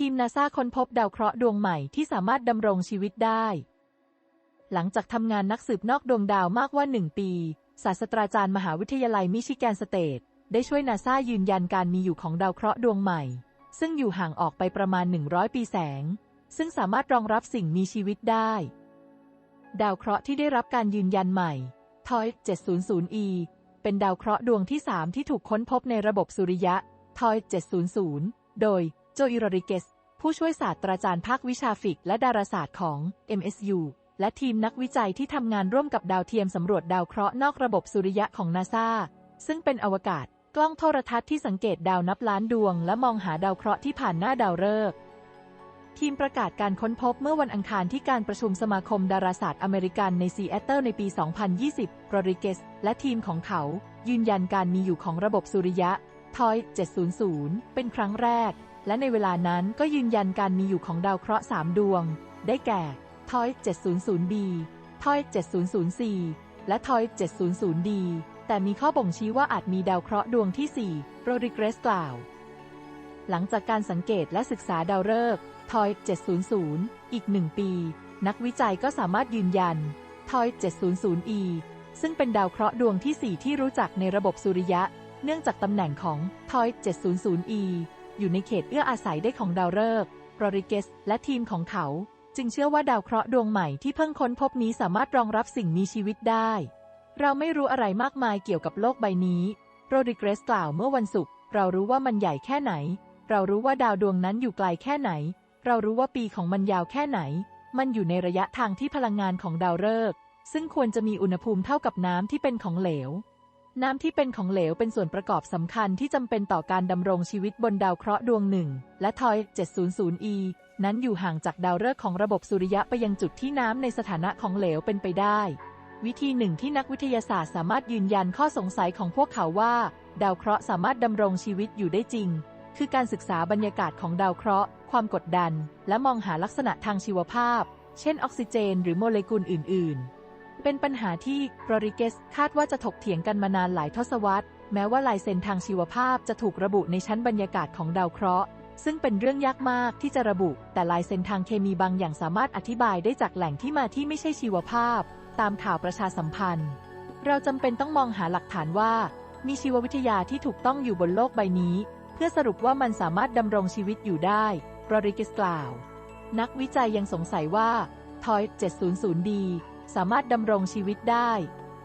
ทีมนาซาค้นพบดาวเคราะห์ดวงใหม่ที่สามารถดำรงชีวิตได้ หลังจากทำงานนักสืบนอกดวงดาวมากกว่า 1 ปี ศาสตราจารย์มหาวิทยาลัยมิชิแกนสเตทได้ช่วยนาซายืนยันการมีอยู่ของดาวเคราะห์ดวงใหม่ ซึ่งอยู่ห่างออกไปประมาณ 100 ปีแสง ซึ่งสามารถรองรับสิ่งมีชีวิตได้ ดาวเคราะห์ที่ได้รับการยืนยันใหม่ทอย 700e เป็นดาวเคราะห์ดวงที่ 3 ที่ถูกค้นพบในระบบสุริยะทอย 700 โดย โจอิโรริเกส ผู้ช่วยศาสตราจารย์ภาควิชาฟิกและดาราศาสตร์ของ MSU และทีมนักวิจัยที่ทำงานร่วมกับดาวเทียมสำรวจดาวเคราะห์นอกระบบสุริยะของนาซาซึ่งเป็นอวกาศกล้องโทรทัศน์ที่สังเกตดาวนับล้านดวง และมองหาดาวเคราะห์ที่ผ่านหน้าดาวฤกษ์ทีมประกาศการค้นพบเมื่อวันอังคารที่การประชุมสมาคมดาราศาสตร์อเมริกันในซีแอตเทิลในปี 2020 โรริเกส และทีมของเขา ยืนยันการมีอยู่ของระบบสุริยะ ทอย 700 เป็นครั้งแรก และในเวลานั้นก็ยืนยันการมีอยู่ของดาวเคราะห์ 3 ดวง ได้แก่ ทอย 700b ทอย 700c และทอย 700d แต่มีข้อบ่งชี้ว่าอาจมีดาวเคราะห์ดวงที่ 4 โรริเกรสกล่าว หลังจากการสังเกตและศึกษาดาวฤกษ์ทอย 700 อีกหนึ่งปี นักวิจัยก็สามารถยืนยัน ทอย 700e ซึ่งเป็นดาวเคราะห์ดวงที่ 4 ที่รู้จักในระบบสุริยะ เนื่องจากตำแหน่งของทอย 700e อยู่ในเขตเอื้ออาศัยได้ของดาวฤกษ์โรริเกส และทีมของเขา จึงเชื่อว่าดาวเคราะห์ดวงใหม่ที่เพิ่งค้นพบนี้สามารถรองรับสิ่งมีชีวิตได้ เราไม่รู้อะไรมากมายเกี่ยวกับโลกใบนี้ โรดิเกสกล่าวเมื่อวันศุกร์ เรารู้ว่ามันใหญ่แค่ไหน เรารู้ว่าดาวดวงนั้นอยู่ไกลแค่ไหน เรารู้ว่าปีของมันยาวแค่ไหน มันอยู่ในระยะทางที่พลังงานของดาวฤกษ์ซึ่งควรจะมีอุณหภูมิเท่ากับน้ำที่เป็นของเหลว น้ำที่เป็นของเหลวเป็นส่วนประกอบสำคัญที่จำเป็นต่อการดำรงชีวิตบนดาวเคราะห์ดวงหนึ่ง และทอย 700e นั้นอยู่ห่างจากดาวฤกษ์ของระบบสุริยะไปยังจุดที่น้ำในสถานะของเหลวเป็นไปได้ วิธีหนึ่งที่นักวิทยาศาสตร์สามารถยืนยันข้อสงสัยของพวกเขาว่า ดาวเคราะห์สามารถดำรงชีวิตอยู่ได้จริง คือการศึกษาบรรยากาศของดาวเคราะห์ ความกดดัน และมองหาลักษณะทางชีวภาพ เช่นออกซิเจน หรือโมเลกุลอื่น ๆ เป็นปัญหาที่โรริเกสคาดว่าจะถกเถียงกันมานานหลายทศวรรษ แม้ว่าลายเซ็นทางชีวภาพจะถูกระบุในชั้นบรรยากาศของดาวเคราะห์ ซึ่งเป็นเรื่องยากมากที่จะระบุ แต่ลายเซ็นทางเคมีบางอย่างสามารถอธิบายได้จากแหล่งที่มาที่ไม่ใช่ชีวภาพ ตามข่าวประชาสัมพันธ์ เราจำเป็นต้องมองหาหลักฐานว่า มีชีววิทยาที่ถูกต้องอยู่บนโลกใบนี้ เพื่อสรุปว่ามันสามารถดำรงชีวิตอยู่ได้โรริเกสกล่าว นักวิจัยยังสงสัยว่าทอย 700d สามารถดำรงชีวิตได้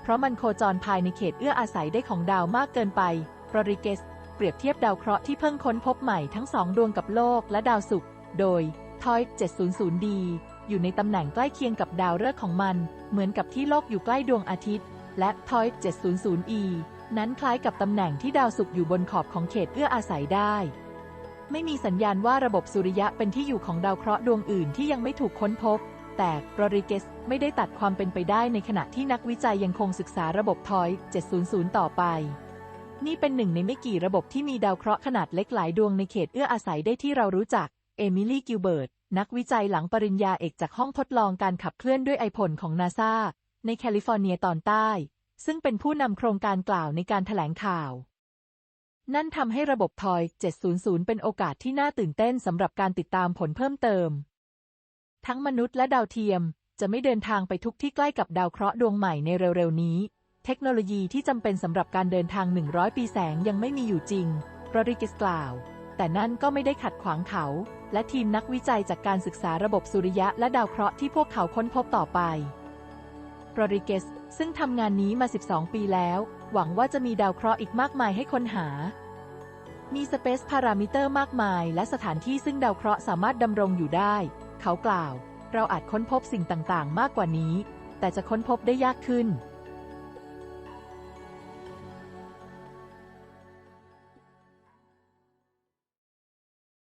เพราะมันโคจรภายในเขตเอื้ออาศัยได้ของดาวมากเกินไปโรริเกส เปรียบเทียบดาวเคราะห์ที่เพิ่งค้นพบใหม่ทั้งสองดวงกับโลกและดาวศุกร์โดยทอย 700d อยู่ในตำแหน่งใกล้เคียงกับดาวฤกษ์ของมัน เหมือนกับที่โลกอยู่ใกล้ดวงอาทิตย์ และทอย 700e นั้นคล้ายกับตำแหน่งที่ดาวศุกร์อยู่บนขอบของเขตเอื้ออาศัยได้ ไม่มีสัญญาณว่าระบบสุริยะเป็นที่อยู่ของดาวเคราะห์ดวงอื่นที่ยังไม่ถูกค้นพบ แต่โรริเกสไม่ได้ตัดความเป็นไปได้ในขณะที่นักวิจัยยังคงศึกษาระบบทอย 700 ต่อไป นี่เป็นหนึ่งในไม่กี่ระบบที่มีดาวเคราะห์ขนาดเล็กหลายดวงในเขตเอื้ออาศัยได้ที่เรารู้จัก เอมิลี่ กิลเบิร์ต นักวิจัยหลังปริญญาเอกจากห้องทดลองการขับเคลื่อนด้วยไอผลของนาซาในแคลิฟอร์เนียตอนใต้ ซึ่งเป็นผู้นำโครงการกล่าวในการถแถลงข่าว นั่นทำให้ระบบทอย 700 เป็นโอกาสที่น่าตื่นเต้นสำหรับการติดตามผลเพิ่มเติม ทั้งมนุษย์และดาวเทียมจะไม่เดินทางไปทุกที่ใกล้กับดาวเคราะห์ดวงใหม่ในเร็วๆนี้ เทคโนโลยีที่จำเป็นสำหรับการเดินทาง 100 ปีแสงยังไม่มีอยู่จริงโรริกิสกล่าว แต่นั่นก็ไม่ได้ขัดขวางเขา และทีมนักวิจัยจากการศึกษาระบบสุริยะและดาวเคราะห์ที่พวกเขาค้นพบต่อไปโรริเกสซึ่งทำงานนี้มา 12 ปีแล้ว หวังว่าจะมีดาวเคราะห์อีกมากมายให้ค้นหา มีสเปซพารามิเตอร์มากมาย และสถานที่ซึ่งดาวเคราะห์สามารถดำรงอยู่ได้ เขากล่าว เราอาจค้นพบสิ่งต่างๆ มากกว่านี้ แต่จะค้นพบได้ยากขึ้น